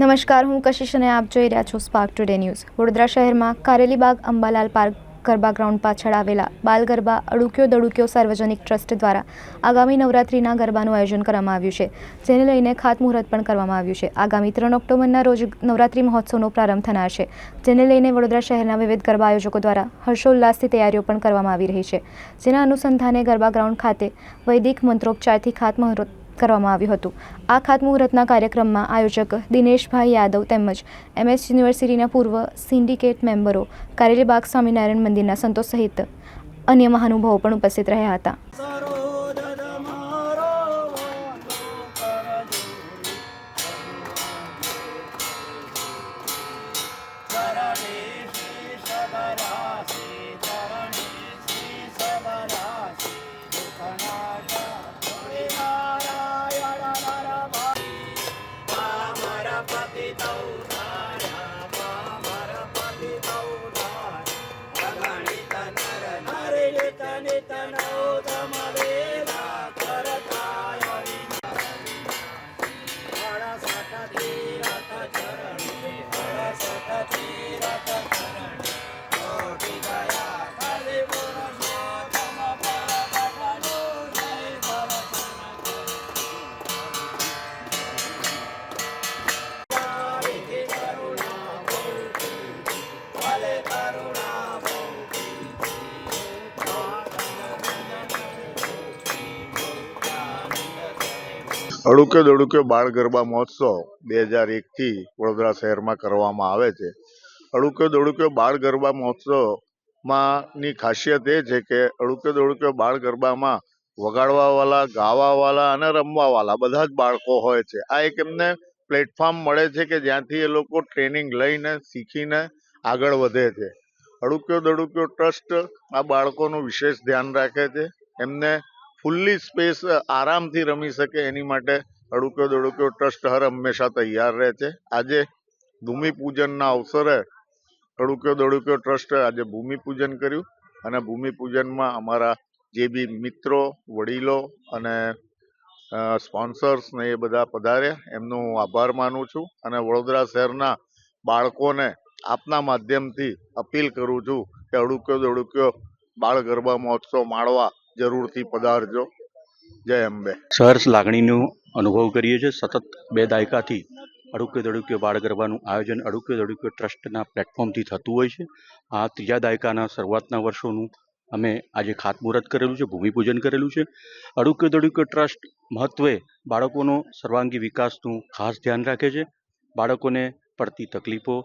નમસ્કાર, હું કશિશ અને આપ જોઈ રહ્યા છો સ્પાર્ક ટુડે ન્યૂઝ વડોદરા શહેરમાં કારેલીબાગ અંબાલાલ પાર્ક ગરબા ગ્રાઉન્ડ પાછળ આવેલા બાલ ગરબા અડુક્યો દડુક્યો સાર્વજનિક ટ્રસ્ટ દ્વારા આગામી નવરાત્રિના ગરબાનું આયોજન કરવામાં આવ્યું છે, જેને લઈને ખાતમુહૂર્ત પણ કરવામાં આવ્યું છે. આગામી ત્રણ ઓક્ટોબરના રોજ નવરાત્રિ મહોત્સવનો પ્રારંભ થનાર છે, જેને લઈને વડોદરા શહેરના વિવિધ ગરબા આયોજકો દ્વારા હર્ષોલ્લાસથી તૈયારીઓ પણ કરવામાં આવી રહી છે. જેના અનુસંધાને ગરબા ગ્રાઉન્ડ ખાતે વૈદિક મંત્રોપચારથી ખાતમુહૂર્ત કરવામાં આવ્યું હતું. આ ખાતમુહૂર્તના કાર્યક્રમમાં આયોજક દિનેશભાઈ યાદવ તેમજ એમએસ યુનિવર્સિટીના પૂર્વ સિન્ડિકેટ મેમ્બરો કારેલીબાગ સ્વામિનારાયણ મંદિરના સંતો સહિત અન્ય મહાનુભાવો પણ ઉપસ્થિત રહ્યા હતા. kapatid daw અડુક્યો દડુકે બાળ ગરબા મહોત્સવ બે હજાર એકથી વડોદરા શહેરમાં કરવામાં આવે છે. અડુકે દડુકે બાળ ગરબા મહોત્સવમાં ની ખાસિયત એ છે કે અડુકે દડુકે બાળ ગરબામાં વગાડવાવાળા ગાવાવાળા અને રમવાવાળા બધા જ બાળકો હોય છે. આ એક એમને પ્લેટફોર્મ મળે છે કે જ્યાંથી એ લોકો ટ્રેનિંગ લઈને શીખીને આગળ વધે છે. અડુક્યો દડુક્યો ટ્રસ્ટ આ બાળકોનું વિશેષ ધ્યાન રાખે છે. એમને ફૂલ્લી સ્પેસ આરામથી રમી શકે એની માટે અડુક્યો દડુક્યો ટ્રસ્ટ હર હંમેશા તૈયાર રહે છે. આજે ભૂમિપૂજનના અવસરે અડુક્યો દડુક્યો ટ્રસ્ટે આજે ભૂમિપૂજન કર્યું અને ભૂમિપૂજનમાં અમારા જે બી મિત્રો, વડીલો અને સ્પોન્સર્સ ને એ બધા પધાર્યા. એમનો હું આભાર માનું છું અને વડોદરા શહેરના બાળકોને આપના માધ્યમથી અપીલ કરું છું કે અડુક્યો દડુક્યો બાળ ગરબા મહોત્સવ માણવા જરૂરથી પધારજો. જય અંબે. સહર્ષ લાગણીનો અનુભવ કરીએ છીએ. સતત બે દાયકાથી અડુક્યો દડુક્યો બાળ ગરબાનું આયોજન અડુક્યો દડુક્યો ટ્રસ્ટના પ્લેટફોર્મથી થતું હોય છે. આ ત્રીજા દાયકાના શરૂઆતના વર્ષોનું અમે આજે ખાતમુહૂર્ત કરેલું છે, ભૂમિપૂજન કરેલું છે. અડુક્યો દડુક્યો ટ્રસ્ટ મહત્વે બાળકોનો સર્વાંગી વિકાસનું ખાસ ધ્યાન રાખે છે. બાળકોને પડતી તકલીફો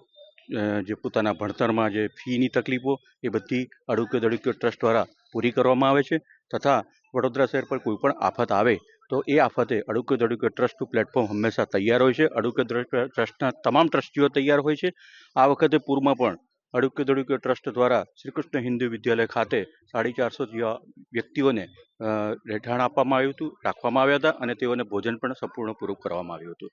જે પોતાના ભણતરમાં જે ફીની તકલીફો, એ બધી અડુક્યો દડુક્યો ટ્રસ્ટ દ્વારા પૂરી કરવામાં આવે છે. તથા વડોદરા શહેર પર કોઈપણ આફત આવે તો એ આફતે અડુક્યો દડુક્યો ટ્રસ્ટનું પ્લેટફોર્મ હંમેશા તૈયાર હોય છે. અડુકે દડુક્યો ટ્રસ્ટના તમામ ટ્રસ્ટીઓ તૈયાર હોય છે. આ વખતે પૂરમાં પણ અડુક્યો દડુક્યો ટ્રસ્ટ દ્વારા શ્રી કૃષ્ણ હિન્દુ વિદ્યાલય ખાતે સાડી ચારસો જેવા વ્યક્તિઓને રહેઠાણ આપવામાં આવ્યું હતું, રાખવામાં આવ્યા હતા અને તેઓને ભોજન પણ સંપૂર્ણ પૂરું કરવામાં આવ્યું હતું.